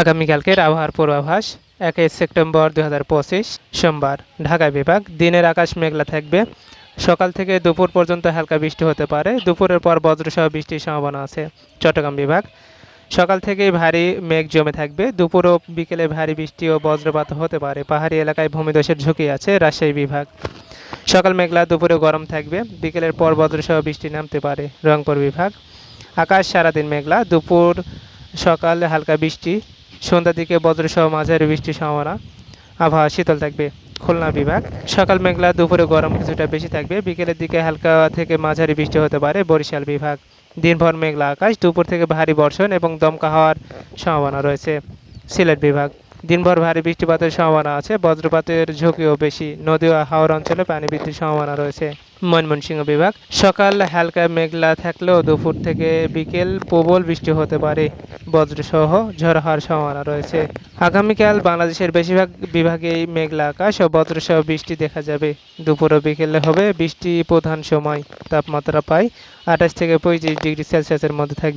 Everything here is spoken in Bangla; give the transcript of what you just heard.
আগামীকালকের আবহাওয়ার পূর্বাভাস একই সেপ্টেম্বর দু হাজার পঁচিশ, সোমবার। ঢাকা বিভাগ, দিনের আকাশ মেঘলা থাকবে। সকাল থেকে দুপুর পর্যন্ত হালকা বৃষ্টি হতে পারে। দুপুরের পর বজ্রসহ বৃষ্টির সম্ভাবনা আছে। চট্টগ্রাম বিভাগ, সকাল থেকেই ভারী মেঘ জমে থাকবে। দুপুর ও বিকেলে ভারী বৃষ্টি ও বজ্রপাত হতে পারে। পাহাড়ি এলাকায় ভূমিধসের ঝুঁকি আছে রাজশাহী বিভাগ। সকাল মেঘলা, দুপুরে গরম থাকবে। বিকেলের পর বজ্রসহ বৃষ্টি নামতে পারে রংপুর বিভাগ। আকাশ সারাদিন মেঘলা। দুপুর সকালে হালকা বৃষ্টি। সন্ধ্যার দিকে বজ্রসহ মাঝারি বৃষ্টির সম্ভাবনা। আবহাওয়া শীতল থাকবে। খুলনা বিভাগ, সকাল মেঘলা, দুপুরে গরম কিছুটা বেশি থাকবে। বিকেলের দিকে হালকা থেকে মাঝারি বৃষ্টি হতে পারে, বরিশাল বিভাগ। দিনভর মেঘলা আকাশ, দুপুর থেকে ভারী বর্ষণ এবং দমকা হওয়ার সম্ভাবনা রয়েছে। সিলেট বিভাগ, দিনভর ভারী বৃষ্টিপাতের সম্ভাবনা আছে, বজ্রপাতের ঝুঁকিও বেশি। নদী ও হাওর অঞ্চলে পানি বৃদ্ধির সম্ভাবনা রয়েছে। ময়মনসিংহ বিভাগ। সকাল হালকা মেঘলা থাকলেও দুপুর থেকে বিকেল প্রবল বৃষ্টি হতে পারে। বজ্রসহ ঝড় হওয়ার সম্ভাবনা রয়েছে। আগামীকাল বাংলাদেশের বেশিরভাগ বিভাগেই মেঘলা আকাশ ও বজ্রসহ বৃষ্টি দেখা যাবে। দুপুর ও বিকেলে হবে বৃষ্টি প্রধান সময়। তাপমাত্রা প্রায় আঠাশ থেকে পঁয়ত্রিশ ডিগ্রি সেলসিয়াসের মধ্যে থাকবে।